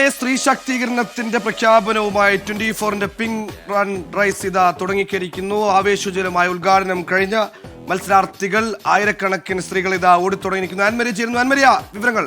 ഘടികാരങ്ങളിലെ സ്ത്രീ ശാക്തീകരണത്തിന്റെ പ്രഖ്യാപനവുമായി ട്വന്റി ഫോറിന്റെ പിങ് റൺ റൈസ് ഇതാ തുടങ്ങിക്കരിക്കുന്നു ആവേശോജ്വലമായ ഉദ്ഘാടനം കഴിഞ്ഞ മത്സരാർത്ഥികൾ ആയിരക്കണക്കിന് സ്ത്രീകൾ ഇതാ ഓടിത്തുടങ്ങിയിരിക്കുന്നു. ആൻമരി ചേരുന്നു അന്മരിയ വിവരങ്ങൾ.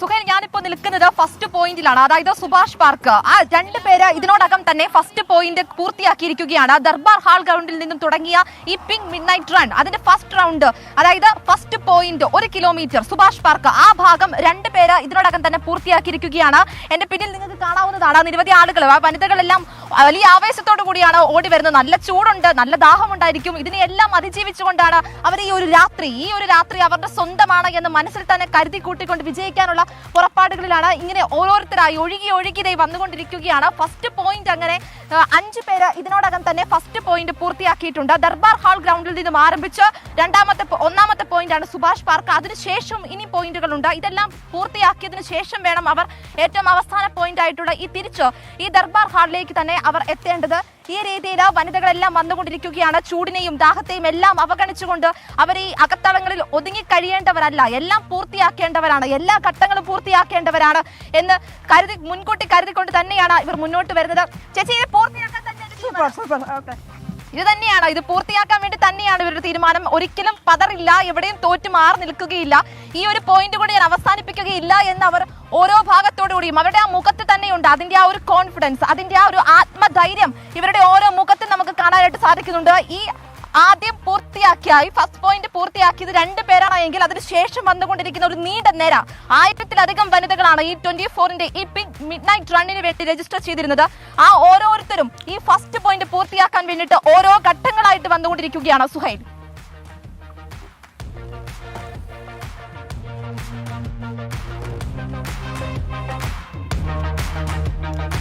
സുഖേൽ ഞാനിപ്പോ നിൽക്കുന്നത് ഫസ്റ്റ് പോയിന്റിലാണ്. അതായത് സുഭാഷ് പാർക്ക്. ആ രണ്ട് പേര് ഇതിനോടകം തന്നെ ഫസ്റ്റ് പോയിന്റ് പൂർത്തിയാക്കിയിരിക്കുകയാണ്. ദർബാർ ഹാൾ ഗ്രൗണ്ടിൽ നിന്നും തുടങ്ങിയ ഈ പിങ്ക് മിഡ് നൈറ്റ് റൺ. അതിന്റെ ഫസ്റ്റ് റൗണ്ട് അതായത് ഫസ്റ്റ് പോയിന്റ് ഒരു കിലോമീറ്റർ സുഭാഷ് പാർക്ക് ആ ഭാഗം രണ്ട് പേര് ഇതിനോടകം തന്നെ പൂർത്തിയാക്കിയിരിക്കുകയാണ്. എന്റെ പിന്നിൽ നിങ്ങൾക്ക് കാണാവുന്നതാണ് നിരവധി ആളുകൾ. ആ വനിതകളെല്ലാം വലിയ ആവേശത്തോടു കൂടിയാണ് ഓടി വരുന്നത്. നല്ല ചൂടുണ്ട് നല്ല ദാഹമുണ്ടായിരിക്കും. ഇതിനെയെല്ലാം അതിജീവിച്ചുകൊണ്ടാണ് അവർ ഈ ഒരു രാത്രി ഈ ഒരു രാത്രി അവരുടെ സ്വന്തമാണ് എന്ന് മനസ്സിൽ തന്നെ കരുതി കൂട്ടിക്കൊണ്ട് വിജയിക്കാനുള്ള പുറപ്പാടുകളിലാണ് ഇങ്ങനെ ഓരോരുത്തരായി ഒഴുകി ഒഴുകി ദേ വന്നുകൊണ്ടിരിക്കുകയാണ്. ഫസ്റ്റ് പോയിന്റ് അങ്ങനെ അഞ്ചു പേര് ഇതിനോടകം തന്നെ ഫസ്റ്റ് പോയിന്റ് പൂർത്തിയാക്കിയിട്ടുണ്ട്. ദർബാർ ഹാൾ ഗ്രൗണ്ടിൽ നിന്നും ആരംഭിച്ച് രണ്ടാമത്തെ ഒന്നാമത്തെ പോയിന്റ് ആണ് സുഭാഷ് പാർക്ക്. അതിനുശേഷം ഇനി പോയിന്റുകളുണ്ട് ഇതെല്ലാം പൂർത്തിയാക്കിയതിനു ശേഷം വേണം അവർ ഏറ്റവും അവസാന പോയിന്റ് ആയിട്ടുള്ള ഈ തിരിച്ച് ഈ ദർബാർ ഹാളിലേക്ക് തന്നെ അവർ എത്തേണ്ടത്. ഈ രീതിയിൽ വനിതകളെല്ലാം വന്നുകൊണ്ടിരിക്കുകയാണ്. ചൂടിനെയും ദാഹത്തെയും എല്ലാം അവഗണിച്ചുകൊണ്ട് അവർ ഈ അകത്തളങ്ങളിൽ ഒതുങ്ങി കഴിയേണ്ടവരല്ല എല്ലാം പൂർത്തിയാക്കേണ്ടവരാണ്. എല്ലാ ഘട്ടങ്ങളും പൂർത്തിയാക്കേണ്ടവരാണ് എന്ന് കരുതി മുൻകൂട്ടി കരുതിക്കൊണ്ട് തന്നെയാണ് ഇവർ മുന്നോട്ട് വരുന്നത്. ചേച്ചി പൂർത്തിയാക്കാൻ തന്നെ ഇത് തന്നെയാണ്. ഇത് പൂർത്തിയാക്കാൻ വേണ്ടി തന്നെയാണ് ഇവരുടെ തീരുമാനം. ഒരിക്കലും പതറില്ല എവിടെയും തോറ്റു മാറി നിൽക്കുകയില്ല. ഈ ഒരു പോയിന്റ് കൂടി ഞാൻ അവസാനിപ്പിക്കുകയില്ല എന്ന് അവർ ഓരോ ഭാഗത്തോടു കൂടിയും അവരുടെ ആ മുഖത്ത് തന്നെയുണ്ട്. അതിന്റെ ആ ഒരു കോൺഫിഡൻസ് അതിന്റെ ആ ഒരു ആത്മധൈര്യം ഇവരുടെ ഓരോ മുഖത്തും നമുക്ക് കാണാനായിട്ട് സാധിക്കുന്നുണ്ട്. ഈ ആദ്യം പൂർത്തിയാക്കിയായി. ഫസ്റ്റ് പോയിന്റ് പൂർത്തിയാക്കിയത് രണ്ട് പേരാണ് എങ്കിൽ അതിനുശേഷം വന്നുകൊണ്ടിരിക്കുന്ന ഒരു നീണ്ട നേര. ആയിരത്തിലധികം വനിതകളാണ് ഈ ട്വന്റി ഫോറിന്റെ ഈ പിങ്ക് മിഡ് നൈറ്റ് റണ്ണിന് വേണ്ടി രജിസ്റ്റർ ചെയ്തിരുന്നത്. ആ ഓരോരുത്തരും ഈ ഫസ്റ്റ് പോയിന്റ് പൂർത്തിയാക്കാൻ വേണ്ടിയിട്ട് ഓരോ ഘട്ടങ്ങളായിട്ട് വന്നുകൊണ്ടിരിക്കുകയാണ്. സുഹൈൽ.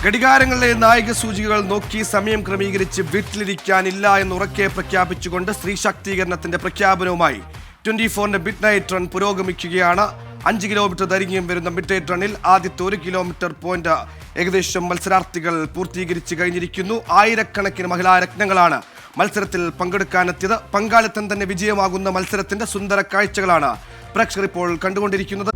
ഘടികാരങ്ങളിലെ നായിക സൂചികകൾ നോക്കി സമയം ക്രമീകരിച്ച് വീട്ടിലിരിക്കാനില്ല എന്ന് ഉറക്കെ പ്രഖ്യാപിച്ചുകൊണ്ട് സ്ത്രീ ശാക്തീകരണത്തിന്റെ പ്രഖ്യാപനവുമായി ട്വന്റി ഫോറിന്റെ മിഡ് നൈറ്റ് റൺ പുരോഗമിക്കുകയാണ്. അഞ്ച് കിലോമീറ്റർ ദൈർഘ്യം വരുന്ന മിഡ് നൈറ്റ് റണ്ണിൽ ആദ്യത്തെ ഒരു കിലോമീറ്റർ പോയിന്റ് ഏകദേശം മത്സരാർത്ഥികൾ പൂർത്തീകരിച്ച് കഴിഞ്ഞിരിക്കുന്നു. ആയിരക്കണക്കിന് മഹിളാ രത്നങ്ങളാണ് മത്സരത്തിൽ പങ്കെടുക്കാനെത്തിയത്. പങ്കാളിത്തം തന്നെ വിജയമാകുന്ന മത്സരത്തിന്റെ സുന്ദര കാഴ്ചകളാണ് പ്രേക്ഷകർ ഇപ്പോൾ കണ്ടുകൊണ്ടിരിക്കുന്നത്.